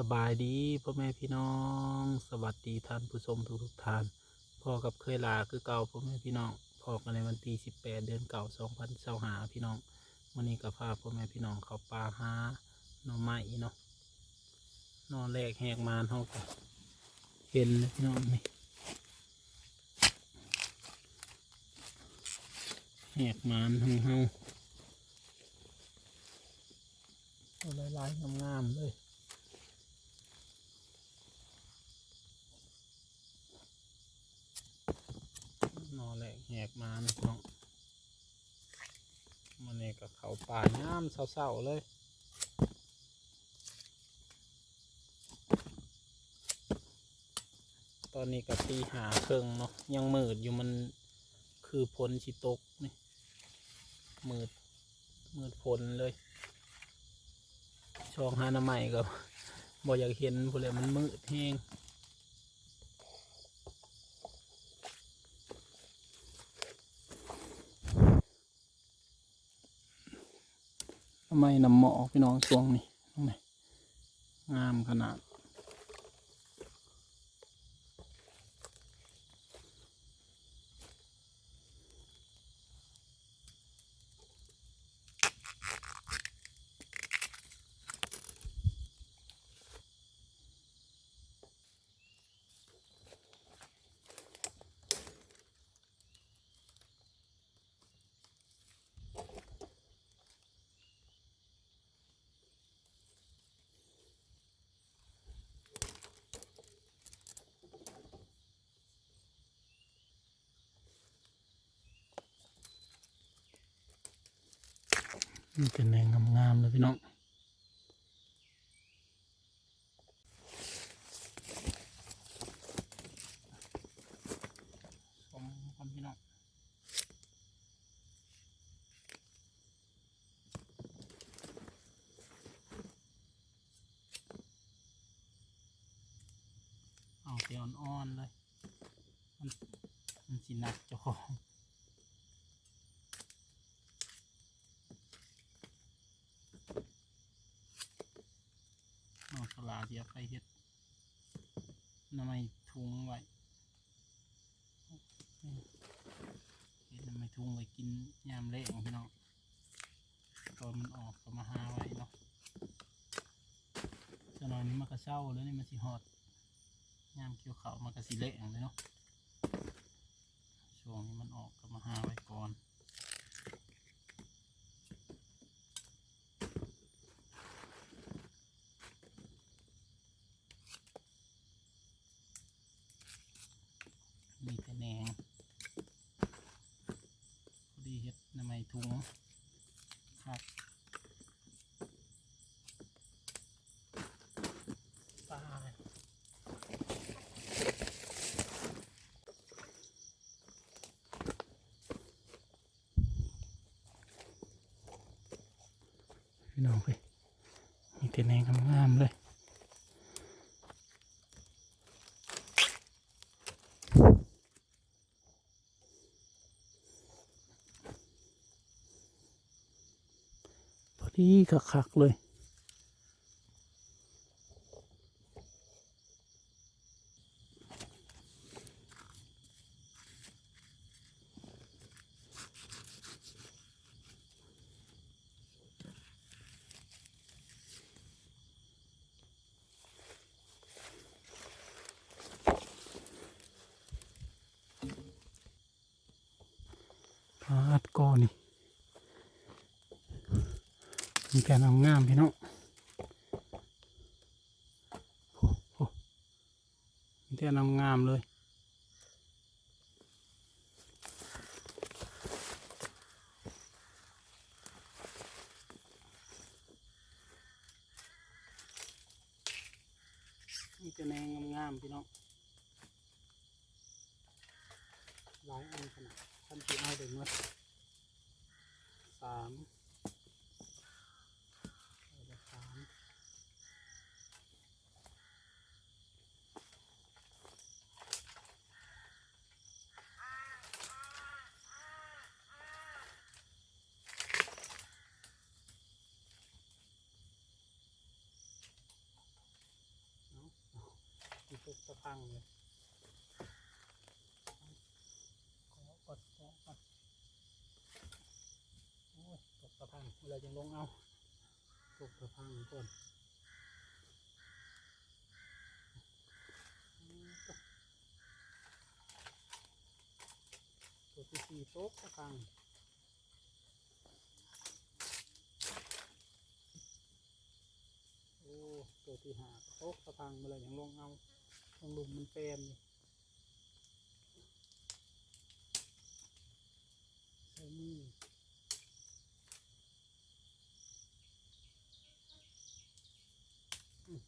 สบายดีพ่อแม่พี่น้อง สวัสดีท่านผู้ชมทุกทุกท่านพ่อกับเคยลาคือเก่าพ่อแม่พี่น้องพ่อกันในวันที่18 เดือนเก่า2025พี่น้องวันนี้ก็พาพ่อแม่พี่น้องเขาป่าหาหน่อไม้เนาะหนอนแรกแหกมานเฮาก็เห็นเลยพี่น้องนี่แหกมานของเฮาเอาหลายๆงามๆเลย อแหลกแหกมานะน้องมันนี่กับเขาป่าน้ำเศร้าๆเลยตอนนี้กับตีหาเครื่องเนาะยังมืดอยู่มันคือฝนชิตกนี่มืดมืดฝนเลยช่องหาหน้าใหม่ก็บ่อยากเห็นพูดเลยมันมืดแห้ง ทำไมนำหมอกพี่น้องช่วงนี้ตรงไหนงามขนาด นี่เป็นแรงงามๆเลยพี่น้องชมคนพี่น้องเอาเตียวอ่อนๆเลย มันมันสินักเจ้าของ เอา สียไปเฮ็ดน้ำไม้ทุงไว้เฮ็ดน้ำไม้ทุงไว้กินยามแรงพี่น้องตอนมันออกก็มาหาไว้เนาะจะนอนนี้มันก็เศร้าแล้วนี่มันสิหอดยามเกี่ยวเขามันก็สิเละอย่างเลยเนาะช่วงนี้มันออกก็มาหาไว้ก่อน มีแต่แห นงดีเฮ็ดน้ำไม้ถุงครับปลาพี่น้องไปมีแต่แนงงามๆเลย ดีคักๆเลย พาดก้อนี่ มีแผ่นเอางามพี่น้องโอ้โหมีแผ่นเอางามเลยมีแต่แนงงามๆพี่น้องหลายอันขนาดท่านที่เอาได้หมดสามเอาได้สาม ตกตะพังเลยขอก่อนขอก่อนโอ้ยตกตะพังเวลาจะลงเอาตกตะพังก่อนตัวที่สี่ตกตะพังโอ้ตัวที่หาต๊ะสะพังมาเลยอย่างลงเอา ลงหลุมมันเป็นนี่ใส่มืออม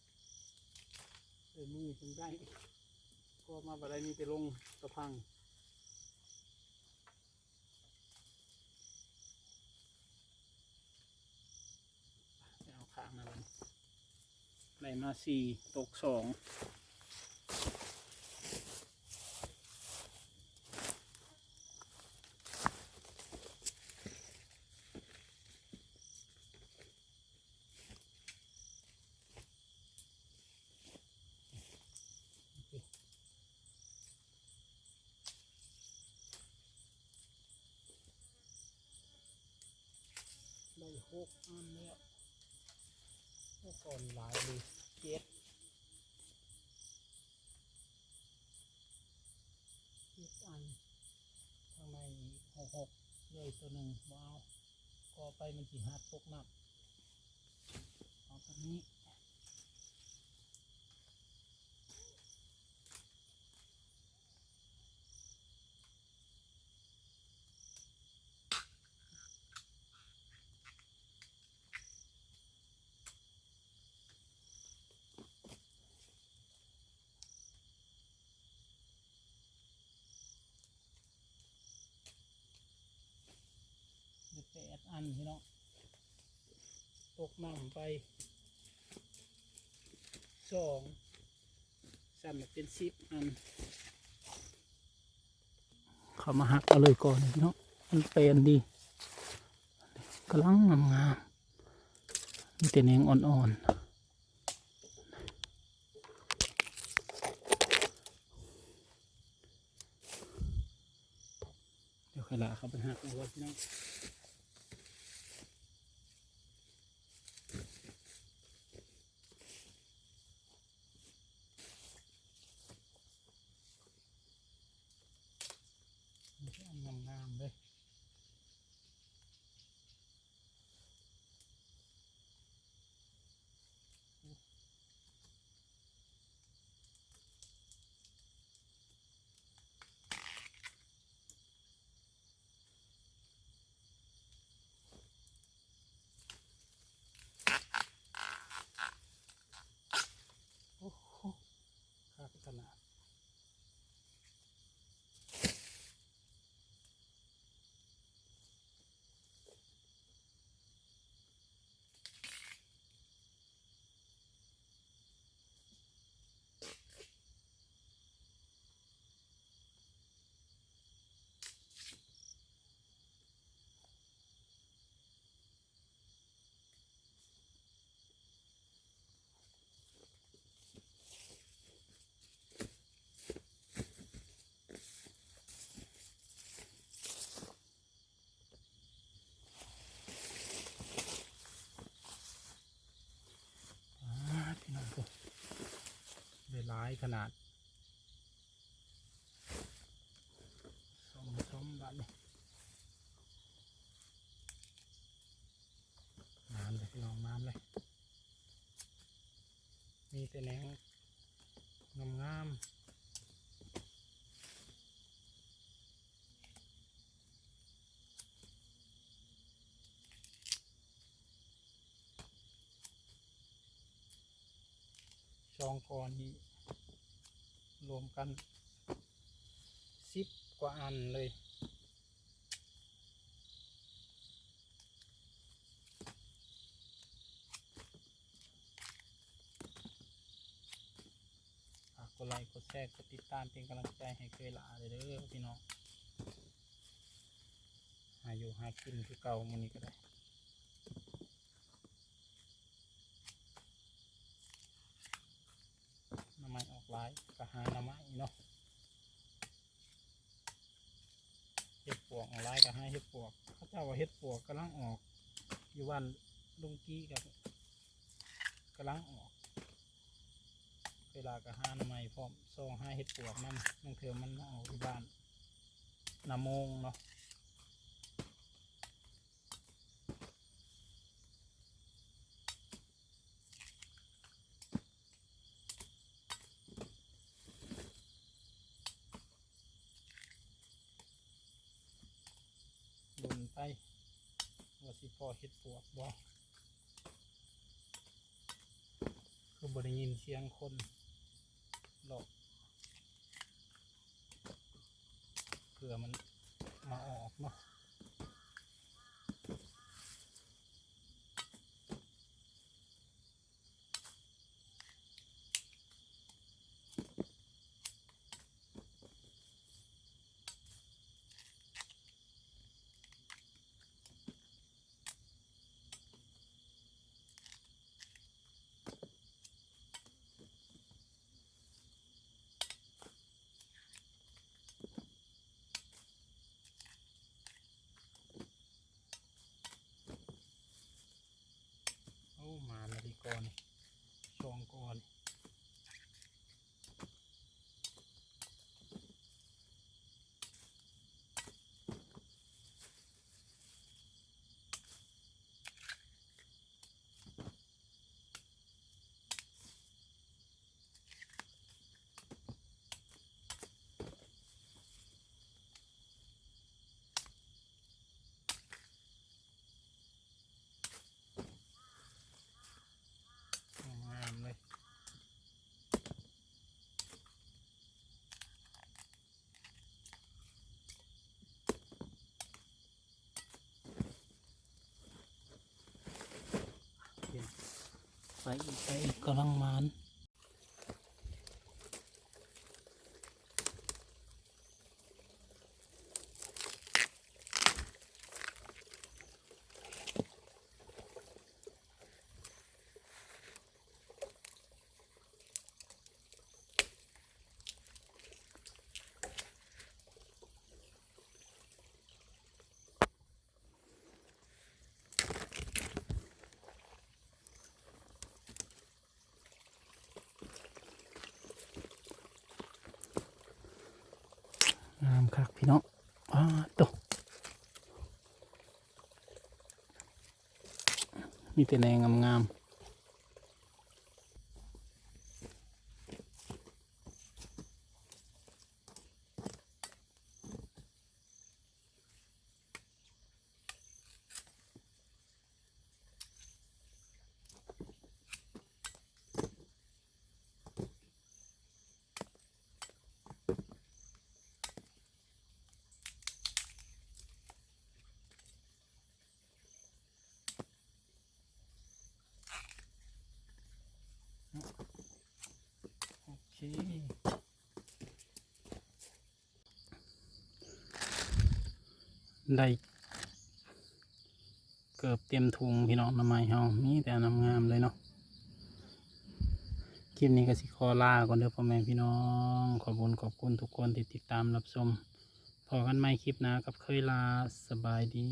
ใส่มือจึงได้ก็มาบัดนี้ไปลงสะพังไปเอาข้างมาเลยได้มาสี่ตกสอง ได้หกอันแล้วพวกก่อนหลายเลยเจ็ดเจ็ดอันทำไมหกหกเลยตัวหนึ่งว้าวก็ไปมันจีหัดตกหนักเอาแบบนี้ อันพี่น้องตกน้ำไปสองสั่นมเป็นสิบอันเขามาหักเอาเลยก่อนนะพี่น้องมันเป็นดีกำลังงามงามมีแต่แหนงอ่อนๆเดี๋ยวขลาเขาไปหักเอาไว้พี่น้องมันจะเอา งามๆเลยโอ้โหขาดขนาดอ่าพี่น้องก็ได้หลาย ขนาดสมสมบัติน้ำเลยพี่น้องน้ำเลย มีแต่แหนงงามงามๆช่องกอนนี้ รวมกันสิบกว่าอันเลยฝากดไลค์กดแชร์กดติดตามเป็นกำลังใจให้เคยลาเลยเด้อพี่น้อง หาอยู่หากินคือเก่ามันนี้ก็ได้น้ำมันออกหลายก็หาหน่อไม้เนาะเห็ดปวกออนไลน์ก็หาเห็ดปวกเขาเจ้าว่าเห็ดปวกกำลังออก อยู่วันลุงกี้กับกำลังออก เวลาก็หาหน่อไม้พร้อมซองหาเห็ดปวกนั่นนั่งเถื่อมันมาออกที่บ้านนาโมงเนาะ ดุนไป ว่พ่อเฮ็ดปวกบ่คือบได้ยินเสียงคนหลอกเผื่อมันมาออกเนาะ ไปอีกไปอีกกำลังมานงามคักพี่น้องอ้าตก มีแต่แนงงามๆ เคได้เกือบเต็มถุงพี่น้องน้ำไม้เฮามีแต่น้ำงามเลยเนาะคลิปนี้ก็สิขอลาก่อนเด้อพ่อแม่พี่น้อง ขอบคุณขอบคุณทุกคนที่ติดตามรับชมพอกันใหม่คลิปน้ากับเคยลาสบายดี